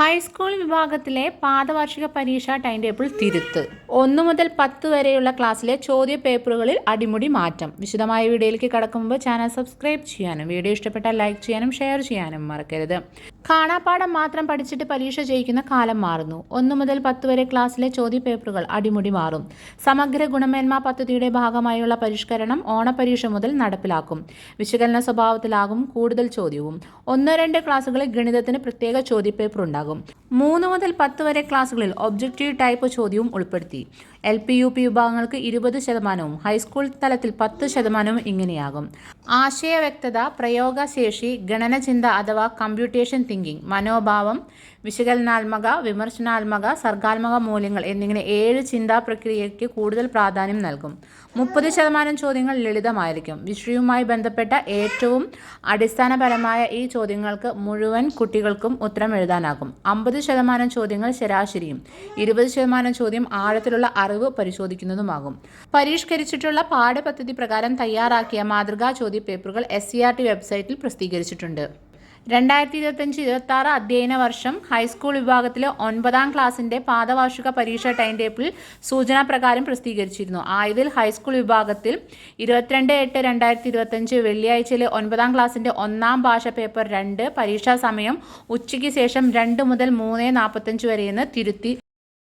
High school വിഭാഗത്തിലെ പാദവാർഷിക പരീക്ഷ time table തിരുത്ത്. ഒന്ന് മുതൽ പത്ത് വരെയുള്ള ക്ലാസ്സിലെ ചോദ്യ പേപ്പറുകളിൽ അടിമുടി മാറ്റം. വിശദമായ വീഡിയോയിലേക്ക് കടക്കുമ്പോൾ ചാനൽ സബ്സ്ക്രൈബ് ചെയ്യാനും വീഡിയോ ഇഷ്ടപ്പെട്ടാൽ ലൈക്ക് ചെയ്യാനും ഷെയർ ചെയ്യാനും മറക്കരുത്. കാണാപ്പാഠം മാത്രം പഠിച്ചിട്ട് പരീക്ഷ ജയിക്കുന്ന കാലം മാറുന്നു. ഒന്നു മുതൽ പത്ത് വരെ ക്ലാസ്സിലെ ചോദ്യപേപ്പറുകൾ അടിമുടി മാറും. സമഗ്ര ഗുണമേന്മ പദ്ധതിയുടെ ഭാഗമായുള്ള പരിഷ്കരണം ഓണപരീക്ഷ മുതൽ നടപ്പിലാക്കും. വിശകലന സ്വഭാവത്തിലാകും കൂടുതൽ ചോദ്യവും. ഒന്നോ രണ്ട് ക്ലാസ്സുകളിൽ ഗണിതത്തിന് പ്രത്യേക ചോദ്യപേപ്പർ ഉണ്ടാകും. മൂന്ന് മുതൽ പത്ത് വരെ ക്ലാസ്സുകളിൽ ഒബ്ജക്റ്റീവ് ടൈപ്പ് ചോദ്യവും ഉൾപ്പെടുത്തി. എൽ പി യു പി വിഭാഗങ്ങൾക്ക് ഇരുപത് ശതമാനവും ഹൈസ്കൂൾ തലത്തിൽ പത്ത് ശതമാനവും ഇങ്ങനെയാകും. ആശയ വ്യക്തത പ്രയോഗശേഷി ഗണനചിന്ത അഥവാ കമ്പ്യൂട്ടേഷൻ തിങ്കിങ് മനോഭാവം വിശകലനാത്മക വിമർശനാത്മക സർഗാത്മക മൂല്യങ്ങൾ എന്നിങ്ങനെ ഏഴ് ചിന്താ പ്രക്രിയയ്ക്ക് കൂടുതൽ പ്രാധാന്യം നൽകും. മുപ്പത് ശതമാനം ചോദ്യങ്ങൾ ലളിതമായിരിക്കും. വിഷയവുമായി ബന്ധപ്പെട്ട ഏറ്റവും അടിസ്ഥാനപരമായ ഈ ചോദ്യങ്ങൾക്ക് മുഴുവൻ കുട്ടികൾക്കും ഉത്തരം എഴുതാനാകും. അമ്പത് ശതമാനം ചോദ്യങ്ങൾ ശരാശരിയും ഇരുപത് ശതമാനം ചോദ്യം ആഴത്തിലുള്ള അറിവ് പരിശോധിക്കുന്നതുമാകും. പരിഷ്കരിച്ചിട്ടുള്ള പാഠപദ്ധതി പ്രകാരം തയ്യാറാക്കിയ മാതൃകാ ചോദ്യപേപ്പറുകൾ എസ് സി ആർ ടി വെബ്സൈറ്റിൽ പ്രസിദ്ധീകരിച്ചിട്ടുണ്ട്. രണ്ടായിരത്തി ഇരുപത്തഞ്ച് ഇരുപത്തി ആറ് അധ്യയന വർഷം ഹൈസ്കൂൾ വിഭാഗത്തിലെ ഒൻപതാം ക്ലാസിന്റെ പാദവാർഷിക പരീക്ഷ ടൈം ടേബിൾ സൂചനാ പ്രകാരം പ്രസിദ്ധീകരിച്ചിരുന്നു. ആയതിൽ ഹൈസ്കൂൾ വിഭാഗത്തിൽ ഇരുപത്തിരണ്ട് എട്ട് രണ്ടായിരത്തി ഇരുപത്തഞ്ച് വെള്ളിയാഴ്ചയിലെ ഒൻപതാം ക്ലാസിന്റെ ഒന്നാം ഭാഷ പേപ്പർ രണ്ട് പരീക്ഷാ സമയം ഉച്ചയ്ക്ക് ശേഷം രണ്ട് മുതൽ മൂന്ന് നാൽപ്പത്തഞ്ച് വരെയെന്ന് തിരുത്തി